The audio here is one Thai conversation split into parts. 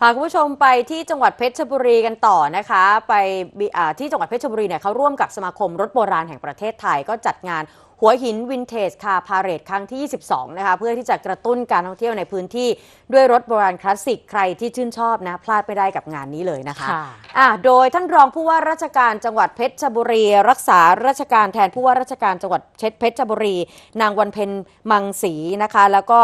พาคุณผู้ชมไปที่จังหวัดเพชรบุรีกันต่อนะคะ ไปบิอ่าที่จังหวัดเพชรบุรีเนี่ยเขาร่วมกับสมาคมรถโบราณแห่งประเทศไทยก็จัดงานหัวหินวินเทจคาพาเรดครั้งที่ 22 นะคะ เพื่อที่จะกระตุ้นการท่องเที่ยวในพื้นที่ด้วยรถโบราณคลาสสิกใครที่ชื่นชอบนะ พลาดไม่ได้กับงานนี้เลยนะคะค่ะอะโดยท่านรองผู้ว่าราชการจังหวัดเพชรบุรี รักษาราชการแทนผู้ว่าราชการจังหวัดเพชรบุรี นางวันเพ็ญมังสีนะคะ แล้วก็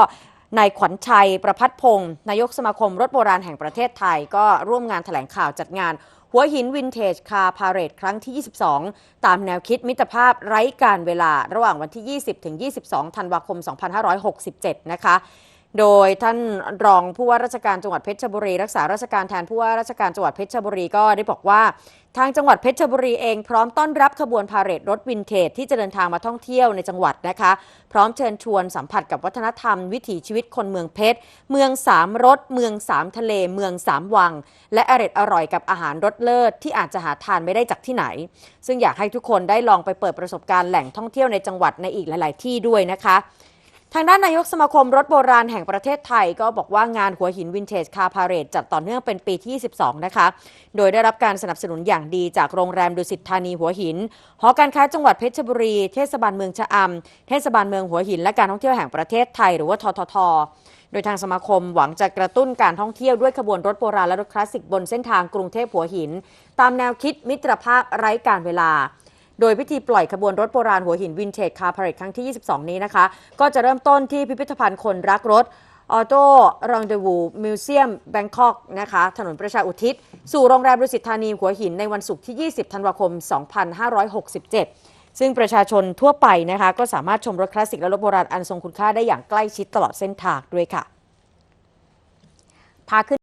นายขวัญชัยประพัฒพงศ์นายกสมาคมรถโบราณแห่งประเทศไทย ก็ร่วมงานแถลงข่าวจัดงาน หัวหินวินเทจคาพาเรดครั้งที่ 22 ตามแนวคิดมิตรภาพไร้การเวลาระหว่างวันที่ 20ถึง22 ธันวาคม 2567 นะคะ โดยท่านรองผู้ว่าราชการจังหวัดเพชรบุรีรักษาราชการแทนผู้ว่าราชการจังหวัดเพชรบุรีก็ได้บอกว่า ทางจังหวัดเพชรบุรีเองพร้อมต้อนรับขบวนพาเหรดรถวินเทจที่จะเดินทางมาท่องเที่ยวในจังหวัดนะคะ พร้อมเชิญชวนสัมผัสกับวัฒนธรรมวิถีชีวิตคนเมืองเพชร เมืองสามรสเมืองสามทะเล เมืองสามวัง และอร่อยอร่อยกับอาหารรสเลิศที่อาจจะหาทานไม่ได้จากที่ไหน ซึ่งอยากให้ทุกคนได้ลองไปเปิดประสบการณ์แหล่งท่องเที่ยวในจังหวัดในอีกหลาย ๆ ที่ด้วยนะคะ ทางด้านนายกสมาคมรถโบราณแห่งประเทศไทยก็บอกว่างานหัวหินวินเทจคาพาเรดจัดต่อเนื่องเป็นปีที่ 12 นะคะ โดยได้รับการสนับสนุนอย่างดีจากโรงแรมดุสิตธานีหัวหิน หอการค้าจังหวัดเพชรบุรี เทศบาลเมืองชะอำ เทศบาลเมืองหัวหิน และการท่องเที่ยวแห่งประเทศไทยหรือว่าททท โดยทางสมาคมหวังจะกระตุ้นการท่องเที่ยวด้วยขบวนรถโบราณและรถคลาสสิกบนเส้นทางกรุงเทพหัวหิน ตามแนวคิดมิตรภาพไร้การเวลา โดยพิธีปล่อยขบวนรถโบราณหัวหินวินเทจคาร์พาเรครั้งที่ 22 นี้นะคะ ก็จะเริ่มต้นที่พิพิธภัณฑ์คนรักรถออโต้รังเดวูมิวเซียมแบงคอกนะคะ ถนนประชาอุทิศ สู่โรงแรมดุสิตธานีหัวหินในวันศุกร์ที่ 20 ธันวาคม 2567 ซึ่งประชาชนทั่วไปนะคะ ก็สามารถชมรถคลาสสิกและรถโบราณอันทรงคุณค่าได้อย่างใกล้ชิดตลอดเส้นทางด้วยค่ะพาขึ้น